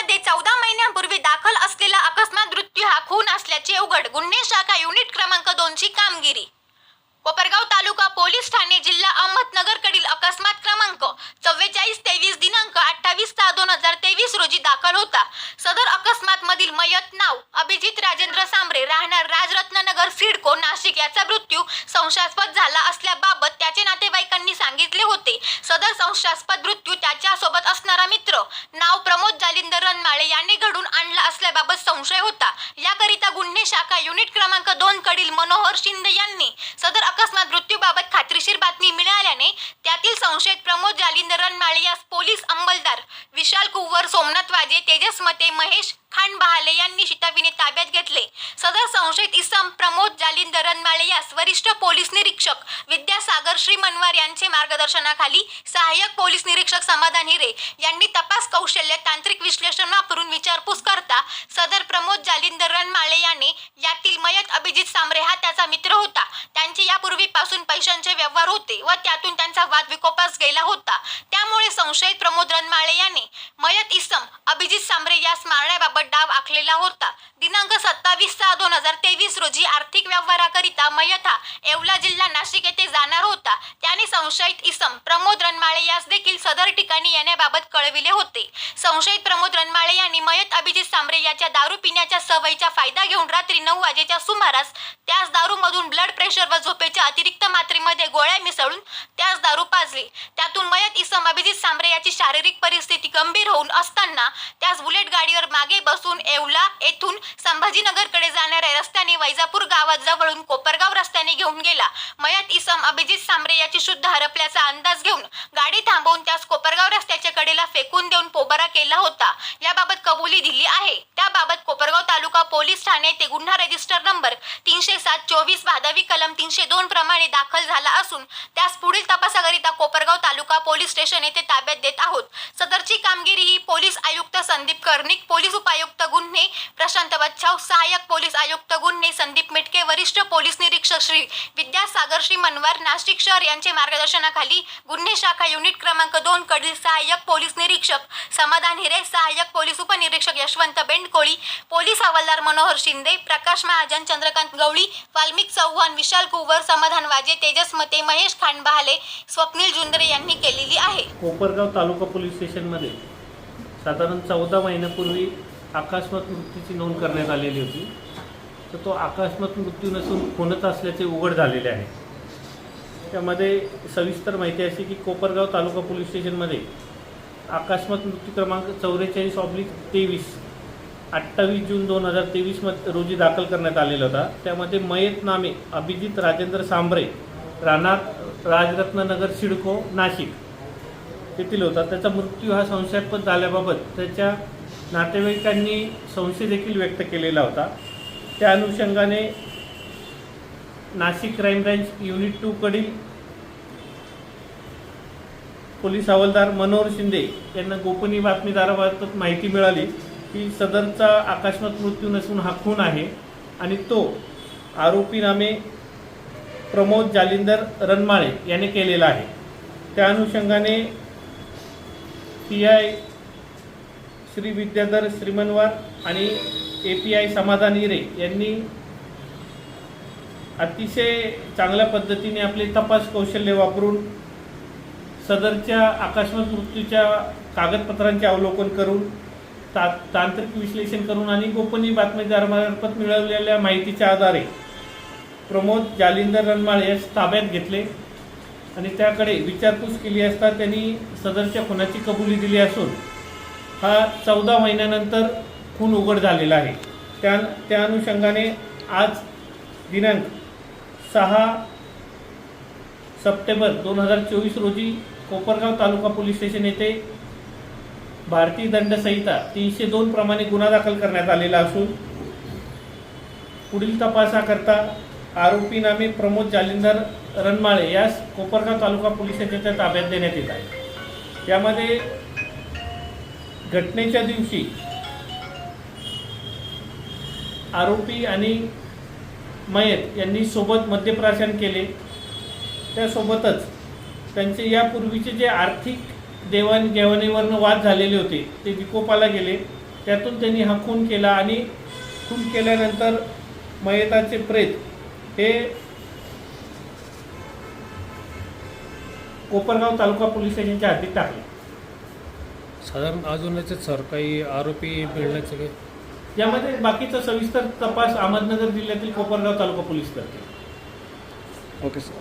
मध्ये चौदा महिन्यांपूर्वी दाखल असलेला अकस्मात मृत्यू हा खून असल्याचे उघड. गुन्हे शाखा युनिट क्रमांक दोनची कामगिरी. कोपरगाव तालुका पोलीस ठाणे जिल्हा अहमदनगरकडील अकस्मात क्रमांक चव्वेचाळीस तेवीस दिनांक अठ्ठावीस सहा दोन हजार तेवीस रोजी दाखल होता. सदर अकस्मात मधील मयत नाव अभिजित राजेंद्र सांबरे राहणार राजरत्ननगर सिडको नाशिक याचा मृत्यू संशयास्पद झाला असल्याबाबत त्याचे नातेवाईकांनी सांगितले होते. सदर संशयास्पद मृत्यू त्याच्या असणारा मित्र नाव प्रमोद जालिंदर यांनी याने घडून आणला असल्याबाबत संशय होता. याकरिता गुन्हे शाखा युनिट क्रमांक दोन कडील मनोहर शिंदे यांनी सदर अकस्मात मृत्यूबाबत खात्रीशीर बातमी मिळाल्याने त्यातील संशयित प्रमोद जालिंदर रनमाळे यास पोलीस अंमलदार विशाल कुवर सोमनाथ वाजे तेजस मते महेश खान बहाले यांनी शिताबीने ताब्यात घेतले. सदर संशयित इसम प्रमोद जालिंदर रनमाळे यास वरिष्ठ पोलीस निरीक्षक विद्यासागर श्री मनवार यांचे मार्गदर्शनाखाली सहाय्यक पोलीस निरीक्षक समाधान हिरे यांनी तपास कौशल्य तांत्रिक विश्लेषण वापरून विचारपूस करता सदर प्रमोद जालिंदर रनमाळे याने यातील मयत अभिजित सांबरे हा त्याचा मित्र होता. त्यांचे यापूर्वीपासून पैशांचे व्यवहार होते व त्यातून त्यांचा वाद विकोपास गेला होता. त्यामुळे संशयित प्रमोद रनमाळे याने मयत इसम अभिजित सांबरे यास मारण्याबाबत डाव आखलेला होता. दिनांक सत्तावीस सहा दोन हजार तेवीस रोजी आर्थिक व्यवहाराकरिता मयत हा येवला जिल्हा नाशिक येथे जाणार होता. त्याने संशयित इसम प्रमोद रनमाळे यास देखील सदर ठिकाणी येण्याबाबत कळविले होते. संशयित प्रमोद रनमाळे यांनी मयत अभिजित सांबरे याच्या दारू पिण्याच्या सवयीचा फायदा घेऊन रात्री नऊ वाजेच्या सुमारास त्याच दारूमधून ब्लड प्रेशर व झोपेच्या अतिरिक्त मात्रेमध्ये गोळ्या मिसळून त्याच दारू पाजली. त्यातून मयत इसम अभिजित सांबरे याची शारीरिक परिस्थिती गंभीर होऊन असताना त्यास बुलेट गाडीवर मागे बसून येवला येथून संभाजीनगरकडे जाणाऱ्या रस्त्याने वैजापूर गावात जवळून कोपरगाव रस्त्याने घेऊन गेला. मयत इसम अभिजित सांबरे याची शुद्ध हरपल्याचा अंदाज घेऊन गाडी थांबवून त्यास कोपरगाव रस्त्याच्या कडेला फेकून देऊन पोबारा केला होता. याबाबत कबुली दिली आहे. त्याबाबत कोपरगाव तालुका पोलीस ठाणे ते गुन्हा रजिस्टर नंबर तीनशे सात चोवीस भादवी कलम तीनशे दोन प्रमाणे दाखल झाला असून त्यास पुढील तपासाकरिता कोपरगाव तालुका पोलीस स्टेशन येथे ताब्यात देत आहोत. सदरची कामगिरी ही पोलीस आयुक्त संदीप कर्णिक पोलीस उपायुक्त गुन्हे प्रशांत बच्छाव सहाय्यक पोलीस आयुक्त गुन्हे संदीप मिटके वरिष्ठ पोलीस निरीक्षक श्री विद्यासागर श्री मनवार नाशिक शहर यांचे मार्गदर्शनाखाली गुन्हे शाखा युनिट क्रमांक दोन कडील सहाय्यक पोलीस निरीक्षक समाधान हिरे सहाय्यक पोलीस उपनिरीक्षक यशवंत बेंडकोळी पोलीस हवालदार मनोहर शिंदे प्रकाश महाजन चंद्रकांत गवळी वाल्मिक चव्हाण विशाल कुवर समाधान वाजे तेजस मते महेश खांडबहाले स्वप्नील जुंदरे यांनी केलेली आहे. कोपरगाव तालुका पोलीस स्टेशनमध्ये साधारण चौदा महिन्यापूर्वी आकास्मत मृत्यूची नोंद करण्यात आलेली होती. तर तो आकास्मत मृत्यू नसून खूनच असल्याचे उघड झालेले आहे. त्यामध्ये सविस्तर माहिती अशी की कोपरगाव तालुका पोलीस स्टेशनमध्ये आकास्मत मृत्यू क्रमांक चौवेचाळीस ऑब्लिक तेवीस अठ्ठावीस जून दोन हजार तेवीसमध्ये रोजी दाखल करण्यात आलेला होता. त्यामध्ये मयत नामे अभिजित राजेंद्र सांबरे राहणार राजरत्ननगर सिडको नाशिक येथील होता. त्याचा मृत्यू हा संशयास्पद झाल्याबाबत त्याच्या नातेवाईकांनी संशय देखील व्यक्त केलेला होता. त्या अनुषंगाने नाशिक क्राईम ब्रँच युनिट टूकडील पोलीस हवालदार मनोहर शिंदे यांना गोपनीय बातमीदाराबाबत माहिती मिळाली. की सदरचा आकस्मात मृत्यू नसून हा खून आहे आणि तो आरोपी नामे प्रमोद जालिंदर रनमाळे याने केलेला आहे. त्या अनुषंगाने पी आय श्री विद्याधर श्रीमनवार आणि ए पी आय समाधान हिरे यांनी अतिशय चांगल्या पद्धतीने आपले तपास कौशल्य वापरून सदरच्या अकस्मात मृत्यूच्या कागदपत्रांचे अवलोकन करून ता तांत्रिक विश्लेषण करून आणि गोपनीय बातमीदारामार्फत मिळवलेल्या माहितीच्या आधारे प्रमोद जालिंदर रनमाळ यास ताब्यात घेतले आणि त्याकडे विचारपूस केली असता त्यांनी सदरच्या खुनाची कबुली दिली असून हा चौदा महिन्यानंतर खून उघड झालेला आहे. त्या त्या अनुषंगाने आज दिनांक सहा सप्टेंबर दोन हजार चोवीस रोजी कोपरगाव तालुका पोलीस स्टेशन येथे भारतीय दंड संहिता तीनशे दोन प्रमाणे गुन्हा दाखल करण्यात आलेला असून पुढील तपासाकरता आरोपी नामे प्रमोद जालिंदर रणमाळे यास कोपरगाव तालुका पोलीस स्टेशनच्या ताब्यात देण्यात येत आहे. यामध्ये घटनेच्या दिवशी आरोपी आणि मयत यांनी सोबत मद्यप्राशन केले. त्यासोबतच त्यांचे यापूर्वीचे जे आर्थिक देवाणघेवाणीवरनं वाद झालेले होते. ते विकोपाला गेले. त्यातून त्यांनी हा खून केला आणि खून केल्यानंतर मयताचे प्रेत हे कोपरगाव तालुका पोलीस स्टेशनच्या हद्दीत टाकले. साधारण अजून याच्यात सर काही आरोपी मिळण्याचे काही यामध्ये बाकीचा सविस्तर तपास अहमदनगर जिल्ह्यातील कोपरगाव तालुका पोलीस करते ओके सर.